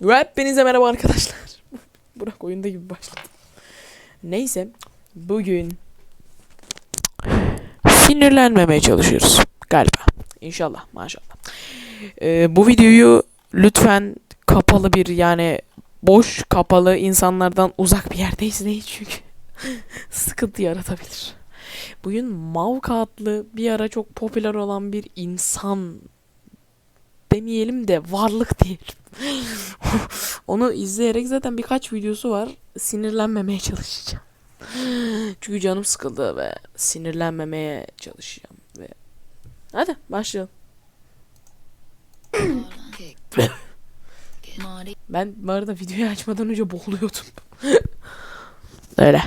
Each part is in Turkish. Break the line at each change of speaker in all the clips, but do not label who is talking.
Hepinize merhaba arkadaşlar. Burak oyunda gibi başladı. Neyse. Bugün sinirlenmemeye çalışıyoruz. Galiba. İnşallah. Maşallah. Ee, bu videoyu lütfen kapalı bir yani boş kapalı insanlardan uzak bir yerde izleyin çünkü sıkıntı yaratabilir. Bugün Mavka adlı bir ara çok popüler olan bir insan demeyelim de varlık diyelim. Onu izleyerek zaten birkaç videosu var. Sinirlenmemeye çalışacağım. Çünkü canım sıkıldı ve sinirlenmemeye çalışacağım ve hadi başlayalım. Ben bu arada videoyu açmadan önce boğuluyordum. Öyle.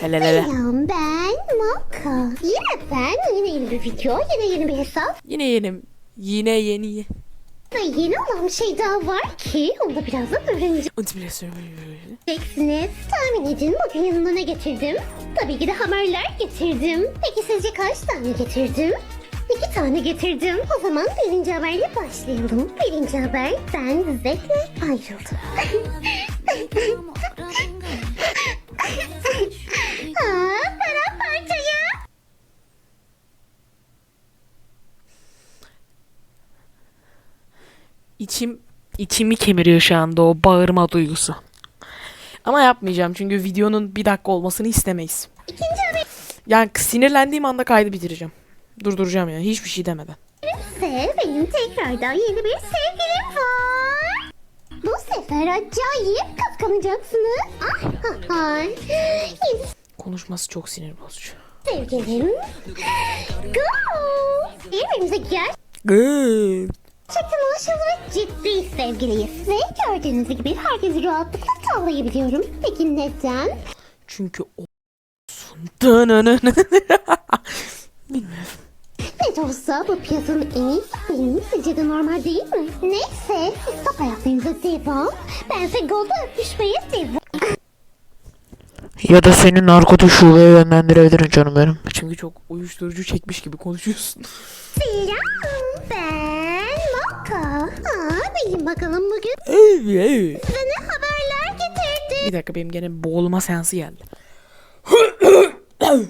Hele hele.
Selam ben Maka. Yine ben, yine yeni bir video, yine yeni bir hesap.
Yine yeni. Yine yeni.
Ve yeni olan bir şey daha var ki onu da birazdan öğreneceksiniz. Tahmin edin bugün yanına ne getirdim? Tabii ki de haberler getirdim. Peki sizce kaç tane getirdim? İki tane getirdim. O zaman birinci haberle başlayalım. Birinci haber ben Zek'le ayrıldım.
İçim içimi kemiriyor şu anda o bağırma duygusu. Ama yapmayacağım çünkü videonun bir dakika olmasını istemeyiz. Yani sinirlendiğim anda kaydı bitireceğim. Durduracağım yani hiçbir şey demeden.
benim tekrardan yeni bir sevgilim var. Bu sefer acayip kıskanacaksınız. Ah, ah, ah.
Konuşması çok sinir bozucu.
sevgilim. Go! Birbirimize gerçekten ve ciddi sevgiliyiz. Ve gördüğünüz gibi herkesi rahatlıkla tavlayabiliyorum. Peki neden?
Çünkü o. Bilmiyorum.
Ne de olsa bu piyasanın en iyisi benim. Sizce de normal değil mi? Neyse, siz top hayatlarınıza devam. Bense golda öpüşmeye devam.
Ya da seni narkotik şubeye yönlendirebilirim canım benim. Çünkü çok uyuşturucu çekmiş gibi konuşuyorsun.
Selam. Bilin bakalım bugün size ne haberler getirdim.
Bir dakika benim gene boğulma seansı geldi.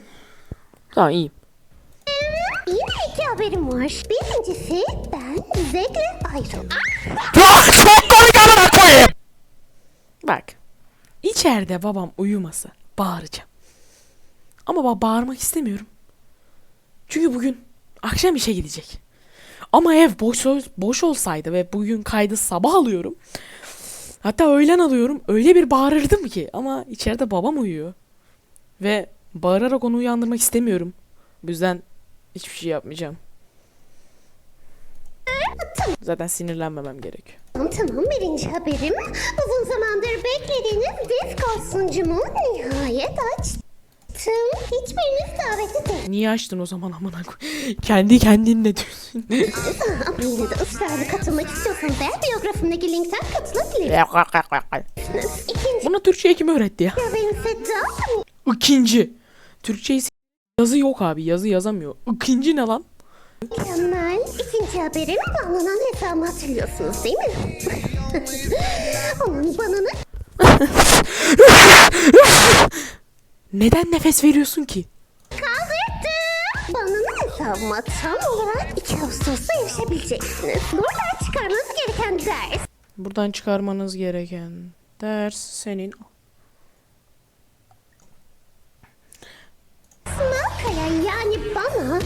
tamam iyiyim.
Yine iki haberim var. Birincisi ben Zek'le ayrıldım.
Bak. İçeride babam uyumasa bağıracağım. Ama bak bağırmak istemiyorum. Çünkü bugün akşam işe gidecek. Ama ev boş, boş olsaydı ve bugün kaydı sabah alıyorum. Hatta öğlen alıyorum. Öyle bir bağırırdım ki. Ama içeride babam uyuyor. Ve bağırarak onu uyandırmak istemiyorum. Bu yüzden hiçbir şey yapmayacağım. Zaten sinirlenmemem gerekiyor.
Tamam tamam birinci haberim. Uzun zamandır beklediğiniz Discord sunucumu nihayet açtım. Hiçbiriniz davetli değil.
Niye açtın o zaman amına koy? Kendi kendinle diyorsun.
Ama yine de ısrarlı katılmak istiyorsanız eğer biyografimdeki linkten katılabilirsiniz. İkinci
Buna Türkçe kim öğretti ya?
haberim ise daha
İkinci. Türkçe ise yazı yok abi. Yazı yazamıyor. İkinci ne lan?
mükemmel. İkinci haberim banlanan hesabımı hatırlıyorsunuz değil mi? Onun bananı
Neden nefes veriyorsun ki?
kaldırdım. Bananı hesabıma tam olarak 2 Ağustos'ta erişebileceksiniz. Buradan çıkarmanız gereken ders.
Buradan çıkarmanız gereken ders senin.
Kaya yani bana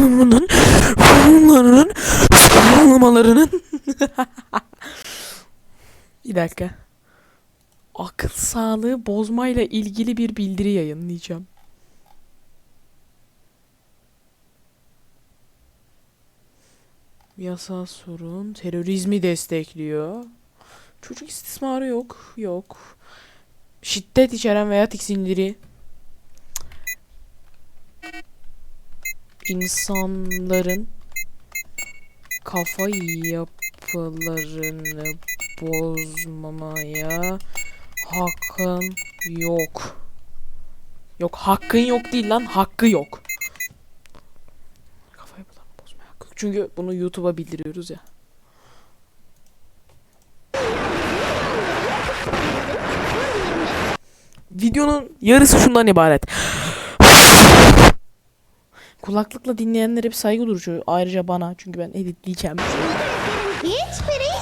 Bunun bunların sağlamalarının Bir dakika. Akıl sağlığı bozmayla ilgili bir bildiri yayınlayacağım. Yasal sorun terörizmi destekliyor. Çocuk istismarı yok. Yok. Şiddet içeren veya tiksindiri. insanların kafa yapılarını bozmamaya hakkın yok. Yok hakkın yok değil lan hakkı yok. Çünkü bunu YouTube'a bildiriyoruz ya. Videonun yarısı şundan ibaret. Kulaklıkla dinleyenlere bir saygı duruşu. Ayrıca bana çünkü ben editleyeceğim.
Hiçbiri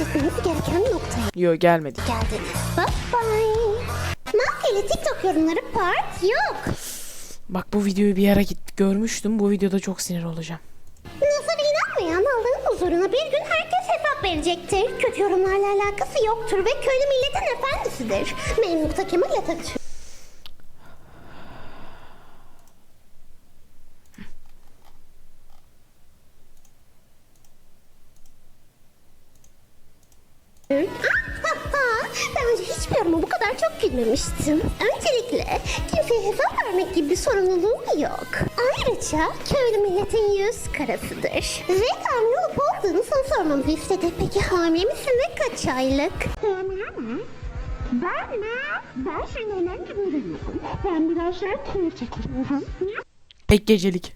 etmeniz gereken noktaya
Yo gelmedi.
geldiniz. Bye bye. Mahkeli TikTok yorumları part yok.
Bak bu videoyu bir ara git görmüştüm. Bu videoda çok sinir olacağım.
Nazar inanmayan Allah'ın huzuruna bir gün herkes hesap verecektir. Kötü yorumlarla alakası yoktur ve köylü milletin efendisidir. Memlukta Kemal Atatürk. Daha önce hiçbir yoruma bu kadar çok gülmemiştim. Öncelikle kimseye hesap vermek gibi bir sorumluluğum yok. Ayrıca köylü milletin yüz karasıdır. Ve hamile olup olduğunu sana sormamızı istedi. Peki hamile misin ve kaç aylık? Hamile mi? Ben mi? Ben seni önemli görüyorum. Ben biraz tüy çekiyorum.
Tek gecelik.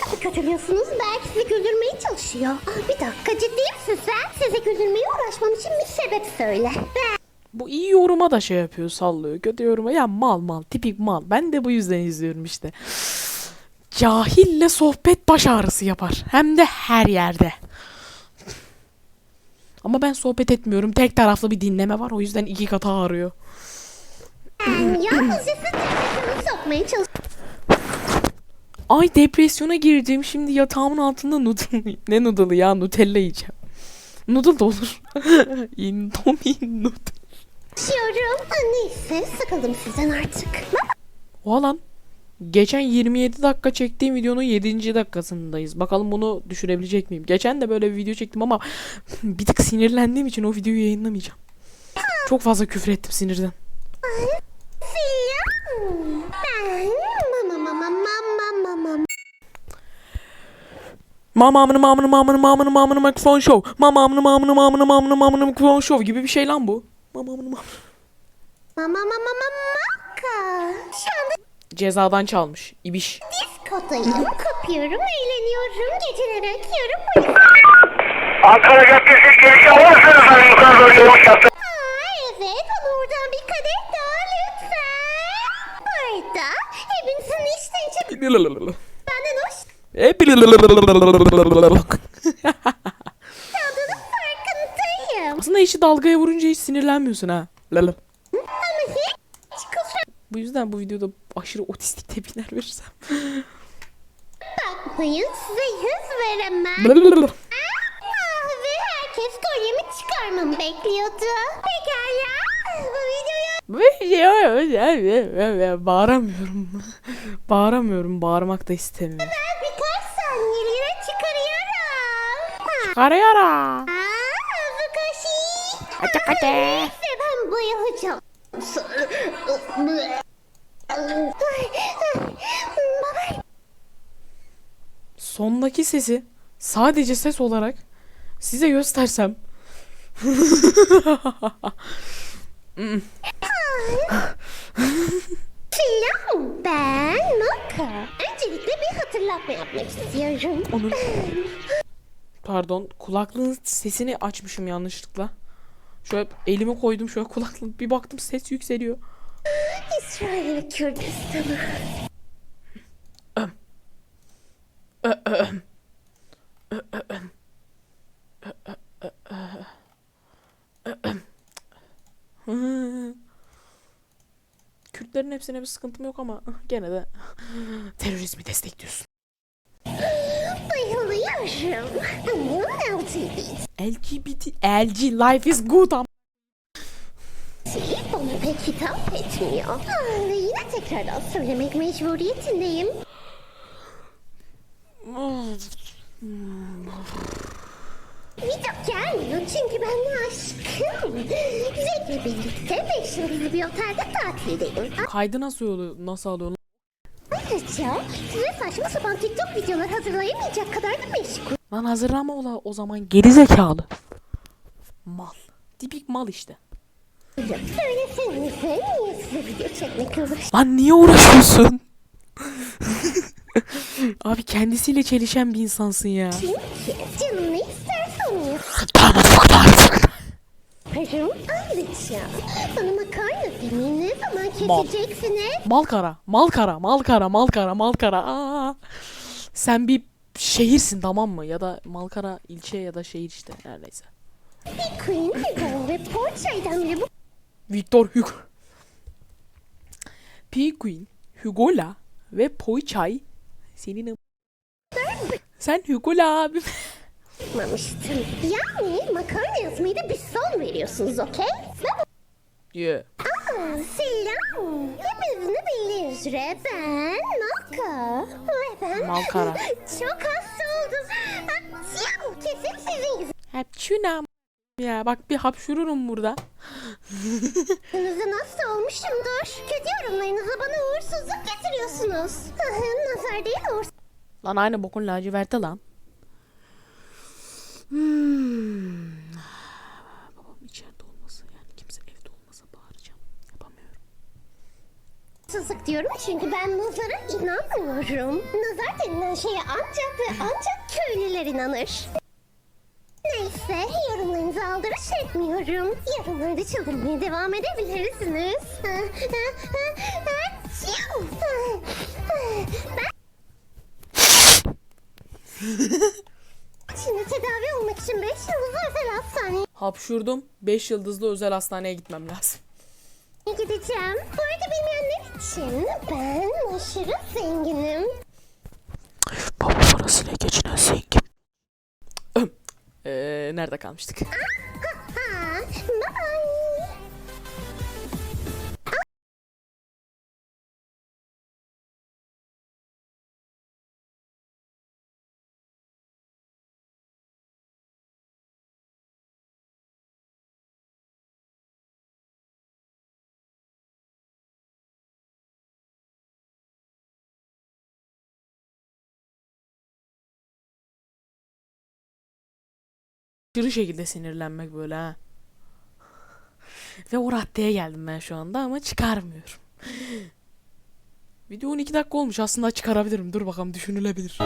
Nasıl kötülüyorsunuz? Belki sizi güldürmeye çalışıyor. Aa, bir dakika ciddi misin sen? Size güldürmeye uğraşmam için bir sebep söyle.
Bu iyi yoruma da şey yapıyor sallıyor. Kötü yoruma ya mal mal tipik mal. Ben de bu yüzden izliyorum işte. Cahille sohbet baş ağrısı yapar. Hem de her yerde. Ama ben sohbet etmiyorum. Tek taraflı bir dinleme var. O yüzden iki katı ağrıyor.
Yalnızca sizi depresyona sokmaya çalışıyorum.
Ay depresyona girdim. Şimdi yatağımın altında noodle. ne noodle'ı ya? Nutella yiyeceğim. Noodle da olur. Indomie noodle.
Aa, Neyse sıkıldım sizden artık.
Oha lan. Geçen 27 dakika çektiğim videonun 7. dakikasındayız. Bakalım bunu düşürebilecek miyim? Geçen de böyle bir video çektim ama bir tık sinirlendiğim için o videoyu yayınlamayacağım. Çok fazla küfür ettim sinirden.
Ben
Mamamını mamını mamını mamını mamını mikrofon show. Mamamını mamını mamını mamını mamını mikrofon show gibi bir şey lan bu. Mamamını mamını.
Mama mama mama maka. Şu anda
Cezadan çalmış. İbiş.
diskodayım. Kapıyorum, eğleniyorum, geceleri akıyorum.
Ankara Caddesi girişi alırsınız hani yukarı doğru yavaş yaptı.
Aa evet, bana oradan bir kadeh daha lütfen. Bu arada hepinizin içten içe benden kaldığının farkındayım.
Aslında işi dalgaya vurunca hiç sinirlenmiyorsun ha.
Kusura
Bu yüzden bu videoda aşırı otistik tepkiler verirsem.
bakmayın, size yüz veremem. Ah, ve herkes kolyemi çıkarmamı bekliyordu. Pekala, bu videoyu
Bağıramıyorum. Bağıramıyorum. Bağırmak da istemiyorum.
Çıkarıyorum. Ha,
Karayara.
Aa, Azukashi.
Hadi hadi.
Neyse ben bayılacağım. Baba
Sondaki sesi sadece ses olarak size göstersem.
selam ben Maka. Öncelikle bir hatırlatma yapmak istiyorum.
Onun... Pardon kulaklığın sesini açmışım yanlışlıkla. Şöyle elimi koydum şöyle kulaklığın bir baktım ses yükseliyor.
İsrail ve Kürdistan'ı.
Kürtlerin hepsine bir sıkıntım yok ama gene de terörizmi destekliyorsun.
Ama LGBT'yi
LGBT, LG, life is good am.
bana pek hitap etmiyor. Aa, yine tekrardan söylemek mecburiyetindeyim. Video gelmiyor çünkü ben aşkım. Zevkle birlikte 5 yıldızlı bir otelde tatildeyim.
Kaydı nasıl? Nasıl alıyorsun?
Ayrıca size saçma sapan TikTok videolar hazırlayamayacak kadar da meşgul.
Lan hazırlama ola o zaman geri zekalı. Mal. Tipik mal işte.
Söylesenize niye size video çekmek uğraştım?
Lan niye uğraşıyorsun? Abi kendisiyle çelişen bir insansın ya.
Çünkü canım ne isterse onu yaparım. Anlayacağım. Bana makarna beni ne zaman
Mal.
keseceksiniz?
Malkara, Malkara, Malkara, Malkara, Malkara. Aa. Sen bir şehirsin tamam mı? Ya da Malkara ilçe ya da şehir işte her neyse.
Bir Queen Hugo ve Porçay'dan bile bu
Victor Hugo. Penguin, Hugo'la ve Poyçay senin Sen Hugo'la abim.
Yapmamıştım. Yani makarna yazmayı da bir son veriyorsunuz okey? Ben
Yeah.
Aa, selam. Hepiniz ne bildiği üzere ben Malka. Ve ben
Malkara.
çok hasta oldum. Aa, Kesin sizin
Hep çünam. Ya bak bir hapşururum burada.
yüzünüzden hasta olmuşumdur. Kötü yorumlarınızla bana uğursuzluk getiriyorsunuz. Nazar değil uğursuzluk.
Lan aynı bokun laciverti lan. Hmm. Babam içeride olmasa yani kimse evde olmasa bağıracağım. Yapamıyorum.
Haksızlık diyorum çünkü ben nazara inanmıyorum. Nazar denilen şeye ancak ve ancak köylüler inanır. Neyse yorumlarınızı aldırış etmiyorum. Yorumlarda çıldırmaya devam edebilirsiniz. Ben Şimdi tedavi olmak için 5 yıldızlı özel hastaneye
Hapşurdum. 5 yıldızlı özel hastaneye gitmem lazım.
Gideceğim. Bu arada bilmeyenler için ben aşırı zenginim.
Baba parasıyla geçinen zengin. Eee nerede kalmıştık? Aşırı şekilde sinirlenmek böyle ha. Ve o raddeye geldim ben şu anda ama çıkarmıyorum. Video 12 dakika olmuş aslında çıkarabilirim. Dur bakalım düşünülebilir.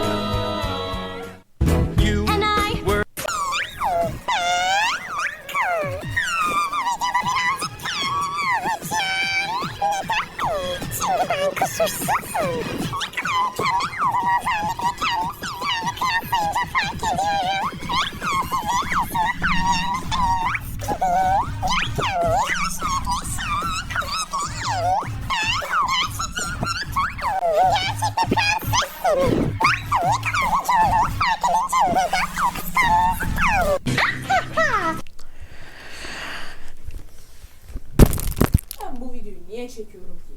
Niye çekiyorum ki?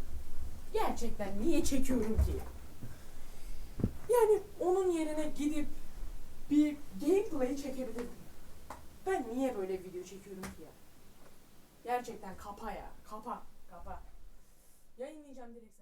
Gerçekten niye çekiyorum ki? Yani onun yerine gidip bir gameplay çekebilirdim. Ben niye böyle video çekiyorum ki ya? Gerçekten kapa ya. Kapa. Kapa. Yayınlayacağım direkt.